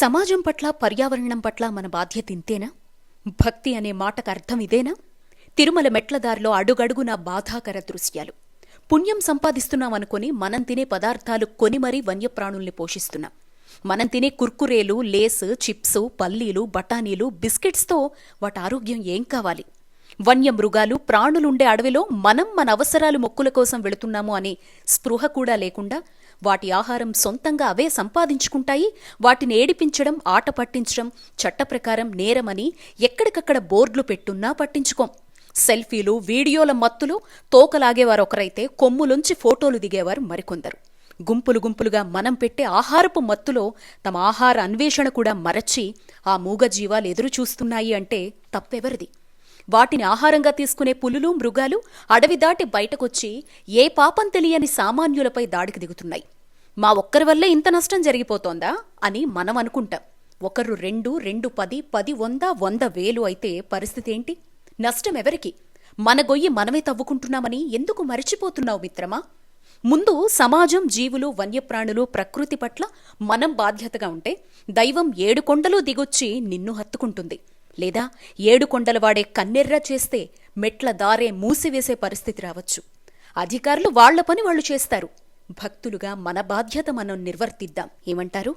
సమాజం పట్ల పర్యావరణం పట్ల మన బాధ్యత ఇంతేనా? భక్తి అనే మాటకు అర్థం ఇదేనా? తిరుమల మెట్లదారిలో అడుగడుగున బాధాకర దృశ్యాలు. పుణ్యం సంపాదిస్తున్నామనుకుని మనం తినే పదార్థాలు కొని మరీ వన్యప్రాణుల్ని పోషిస్తున్నాం. మనం తినే కుర్కురేలు లేస్ చిప్స్ పల్లీలు బఠానీలు బిస్కెట్స్తో వాటి ఆరోగ్యం ఏం కావాలి? వన్యమృగాలు ప్రాణులుండే అడవిలో మనం మన అవసరాలు మొక్కుల కోసం వెళుతున్నాము అనే స్పృహ కూడా లేకుండా వాటి ఆహారం సొంతంగా అవే సంపాదించుకుంటాయి. వాటిని ఏడిపించడం ఆట పట్టించడం చట్టప్రకారం నేరమని ఎక్కడికక్కడ బోర్డులు పెట్టున్నా పట్టించుకోం. సెల్ఫీలు వీడియోల మత్తులో తోకలాగేవారు ఒకరైతే కొమ్ములుంచి ఫోటోలు దిగేవారు మరికొందరు. గుంపులు గుంపులుగా మనం పెట్టే ఆహారపు మత్తులో తమ ఆహార అన్వేషణ కూడా మరచి ఆ మూగజీవాలు ఎదురు చూస్తున్నాయి అంటే తప్పెవరిది? వాటిని ఆహారంగా తీసుకునే పులులు మృగాలు అడవి దాటి బయటకొచ్చి ఏ పాపం తెలియని సామాన్యులపై దాడికి దిగుతున్నాయి. మా ఒక్కరి వల్లే ఇంత నష్టం జరిగిపోతోందా అని మనం అనుకుంటాం. ఒకరు రెండు రెండు పది పది వంద వంద వేలు అయితే పరిస్థితి ఏంటి? నష్టం ఎవరికి? మన గొయ్యి మనమే తవ్వుకుంటున్నామని ఎందుకు మరిచిపోతున్నావు మిత్రమా? ముందు సమాజం జీవులు వన్యప్రాణులు ప్రకృతి పట్ల మనం బాధ్యతగా ఉంటే దైవం ఏడు కొండలు దిగొచ్చి నిన్ను హత్తుకుంటుంది. లేదా ఏడు కొండల కన్నెర్ర చేస్తే మెట్ల దారే మూసివేసే పరిస్థితి రావచ్చు. అధికారులు వాళ్ళ పని వాళ్ళు చేస్తారు. భక్తులుగా మన బాధ్యత మనం నిర్వర్తిద్దాం. ఏమంటారు?